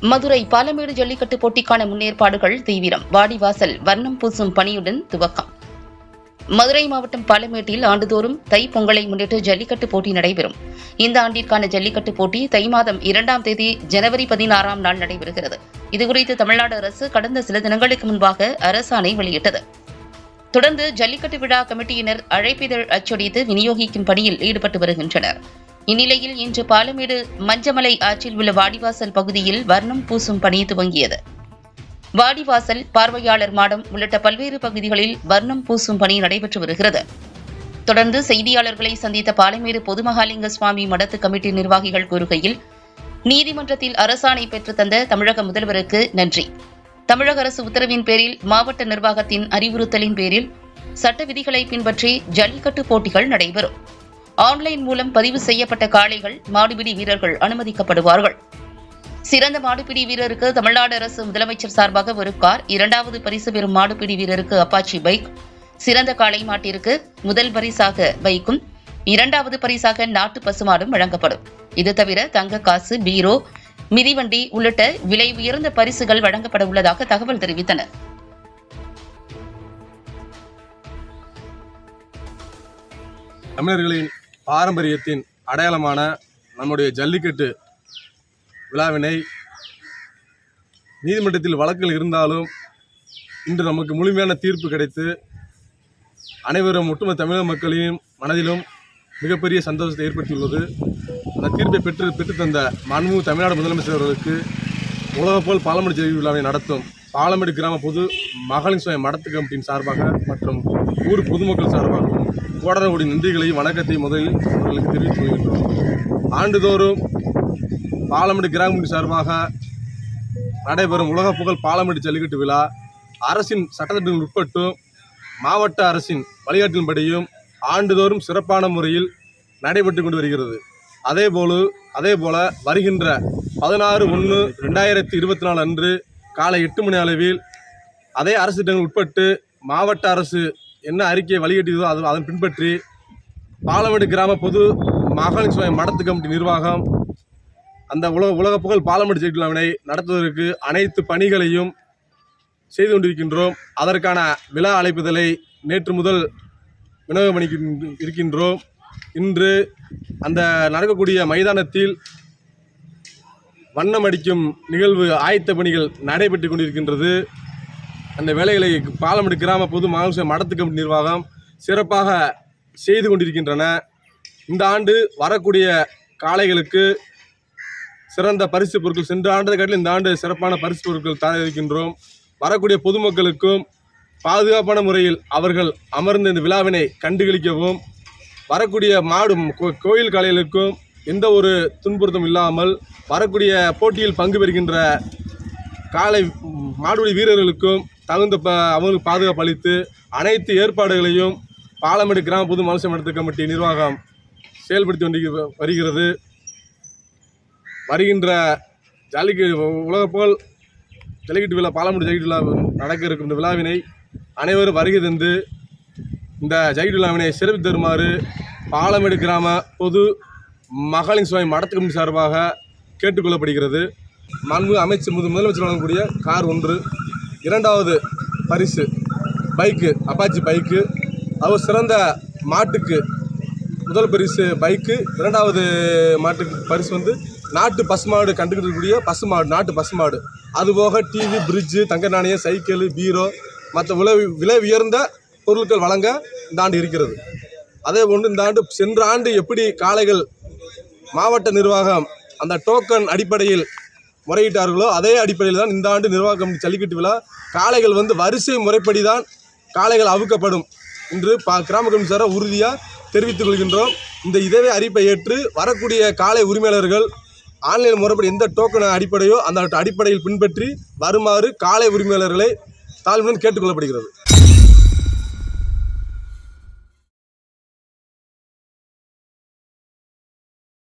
மதுரை பாலமேடு ஜல்லிக்கட்டு போட்டிக்கான முன்னேற்பாடுகள் தீவிரம். வாடிவாசல் வர்ணம் பூசும் பணியுடன் துவக்கம். மதுரை மாவட்டம் பாலமேட்டில் ஆண்டுதோறும் தை பொங்கலை முன்னிட்டு ஜல்லிக்கட்டு போட்டி நடைபெறும். இந்த ஆண்டிற்கான ஜல்லிக்கட்டு போட்டி தை மாதம் இரண்டாம் தேதி ஜனவரி பதினாறாம் நாள் நடைபெறுகிறது. இதுகுறித்து தமிழ்நாடு அரசு கடந்த சில தினங்களுக்கு முன்பாக அரசாணை வெளியிட்டது. தொடர்ந்து ஜல்லிக்கட்டு விழா கமிட்டியினர் அழைப்பிதழ் அச்சடித்து விநியோகிக்கும் பணியில் ஈடுபட்டு வருகின்றனர். இந்நிலையில் இன்று பாலமேடு மஞ்சமலை ஆற்றில் உள்ள வாடிவாசல் பகுதியில் வர்ணம் பூசும் பணி துவங்கியது. வாடிவாசல் பார்வையாளர் மாடம் உள்ளிட்ட பல்வேறு பகுதிகளில் வர்ணம் பூசும் பணி நடைபெற்று வருகிறது. தொடர்ந்து செய்தியாளர்களை சந்தித்த பாலமேடு பொதுமகாலிங்க சுவாமி மடத்து கமிட்டி நிர்வாகிகள் கூறுகையில் நீதிமன்றத்தில் அரசாணை பெற்று தந்த தமிழக முதல்வருக்கு நன்றி. தமிழக அரசு உத்தரவின் பேரில் மாவட்ட நிர்வாகத்தின் அறிவுறுத்தலின் பேரில் சட்ட விதிகளை பின்பற்றி ஜல்லிக்கட்டு போட்டிகள் நடைபெறும். ஆன்லைன் மூலம் பதிவு செய்யப்பட்ட காளைகள் மாடுபிடி வீரர்கள் அனுமதிக்கப்படுவார்கள். சிறந்த மாடுபிடி வீரருக்கு தமிழ்நாடு அரசு முதலமைச்சர் சார்பாக ஒரு கார் இரண்டாவது பரிசு பெறும் மாடுபிடி வீரருக்கு அப்பாச்சி பைக் சிறந்த காளை மாட்டிற்கு முதல் பரிசாக பைக்கும் இரண்டாவது பரிசாக நாட்டு பசுமாடும் வழங்கப்படும். இது தவிர தங்க காசு பீரோ மிதிவண்டி உள்ளிட்ட விலை உயர்ந்த பரிசுகள் வழங்கப்பட உள்ளதாக தகவல் தெரிவித்தனர். தமிழர்களின் பாரம்பரியத்தின் அடையாளமான நம்முடைய ஜல்லிக்கட்டு விழாவினை நீதிமன்றத்தில் வழக்குகள் இருந்தாலும் இன்று நமக்கு முழுமையான தீர்ப்பு கிடைத்து அனைவரும் ஒட்டுமொத்த தமிழக மக்களின் மனதிலும் மிகப்பெரிய சந்தோஷத்தை ஏற்படுத்தியுள்ளது. அந்த தீர்ப்பை பெற்று பெற்றுத்தந்த மன்மு தமிழ்நாடு முதலமைச்சர் அவர்களுக்கு உலகப்போல் பாலமடி ஜெயி விழாவை நடத்தும் பாலமேடு கிராம பொது மகளிர் சுய மடத்து கமிட்டியின் சார்பாக மற்றும் ஊர் பொதுமக்கள் சார்பாகவும் கோடரகுடி நன்றிகளையும் வணக்கத்தையும் முதலில் அவர்களுக்கு தெரிவித்துக் கொள்கின்றோம். ஆண்டுதோறும் பாலமடி கிராம சார்பாக நடைபெறும் உலக புகழ் பாலமேடு ஜல்லிக்கட்டு விழா அரசின் சட்டத்திட்டங்கள் உட்பட்டும் மாவட்ட அரசின் வழிகாட்டின்படியும் ஆண்டுதோறும் சிறப்பான முறையில் நடைபெற்று கொண்டு வருகிறது. அதேபோல அதேபோல வருகின்ற பதினாறு ஒன்று ரெண்டாயிரத்தி இருபத்தி நாலு அன்று காலை எட்டு மணி அளவில் அதே அரசு திட்டங்கள் உட்பட்டு மாவட்ட அரசு என்ன அறிக்கையை வழிகட்டியதோ அது அதன் பின்பற்றி பாலமேடு கிராம பொது மகளிர் சுய மடத்து கமிட்டி நிர்வாகம் அந்த உலக உலக புகழ் பாலமேடு ஜெயிட்டு நடத்துவதற்கு அனைத்து பணிகளையும் செய்து கொண்டிருக்கின்றோம். அதற்கான விழா அழைப்புதலை நேற்று முதல் விநியோகம் பண்ணி இருக்கின்றோம். இன்று அந்த நடக்கக்கூடிய மைதானத்தில் வண்ணம் அடிக்கும் நிகழ்வு ஆயத்த பணிகள் நடைபெற்று கொண்டிருக்கின்றது. அந்த வேலைகளை பாலமடு கிராம பொது மாவட்ட மடத்து கமிட்டி நிர்வாகம் சிறப்பாக செய்து கொண்டிருக்கின்றன. இந்த ஆண்டு வரக்கூடிய காளைகளுக்கு சிறந்த பரிசு பொருட்கள் சென்ற ஆண்டை காட்டிலும் இந்த ஆண்டு சிறப்பான பரிசு பொருட்கள் தர இருக்கின்றோம் வரக்கூடிய பொதுமக்களுக்கும் பாதுகாப்பான முறையில் அவர்கள் அமர்ந்த இந்த விழாவினை கண்டுகளிக்கவும் வரக்கூடிய மாடு கோ- கோயில் காளைகளுக்கும் எந்த ஒரு துன்புறுத்தம் இல்லாமல் வரக்கூடிய போட்டியில் பங்கு பெறுகின்ற காளை ம், மாடுபிடி வீரர்களுக்கும் தகுந்த ப அவங்களுக்கு பாதுகாப்பு அளித்து அனைத்து ஏற்பாடுகளையும் பாலமேடு கிராம பொது மனுஷ மடத்து கமிட்டி நிர்வாகம் செயல்படுத்தி வந்து வருகிறது. வருகின்ற ஜல்லிக்கட்டு உலகப்போல் ஜல்லிக்கட்டு விழா பாலமேடு ஜல்லிக்கட்டு விழா நடக்க இருக்கும் இந்த விழாவினை அனைவரும் வருகை தந்து இந்த ஜல்லிக்கட்டு விழாவினை சிறப்பு தருமாறு பாலமேடு கிராம பொது மகளிர் சுவாமி மடத்து கமிட்டி சார்பாக கேட்டுக்கொள்ளப்படுகிறது. மாண்பு அமைச்சர் முது முதலமைச்சர் வழங்கக்கூடிய கார் ஒன்று இரண்டாவது பரிசு. Bike Apache bike. அவர் சிறந்த மாட்டுக்கு முதல் பரிசு பைக்கு. இரண்டாவது மாட்டுக்கு பரிசு வந்து நாட்டு பசுமாடு இருக்கக்கூடிய பசுமாடு நாட்டு பசுமாடு. அதுபோக டிவி பிரிட்ஜு தங்க நாணயம் சைக்கிள் பீரோ மற்ற விலை விலை உயர்ந்த பொருட்கள் வழங்க இந்த ஆண்டு இருக்கிறது. அதே போன்று இந்த ஆண்டு சென்ற ஆண்டு எப்படி காளைகள் மாவட்ட நிர்வாகம் அந்த டோக்கன் அடிப்படையில் முறையிட்டார்களோ அதே அடிப்படையில் தான் இந்த ஆண்டு நிர்வாக கமிட்டி ஜல்லிக்கட்டு விழா. காளைகள் வந்து வரிசை முறைப்படி தான் காளைகள் அவுக்கப்படும் என்று பா கிராம கமிட்டி சாராக உறுதியாக தெரிவித்துக் கொள்கின்றோம். இந்த இதவே அறிப்பை ஏற்று வரக்கூடிய காளை உரிமையாளர்கள் ஆன்லைன் முறைப்படி எந்த டோக்கன் அடிப்படையோ அந்த அடிப்படையில் பின்பற்றி வருமாறு காளை உரிமையாளர்களை தாழ்வுடன் கேட்டுக்கொள்ளப்படுகிறது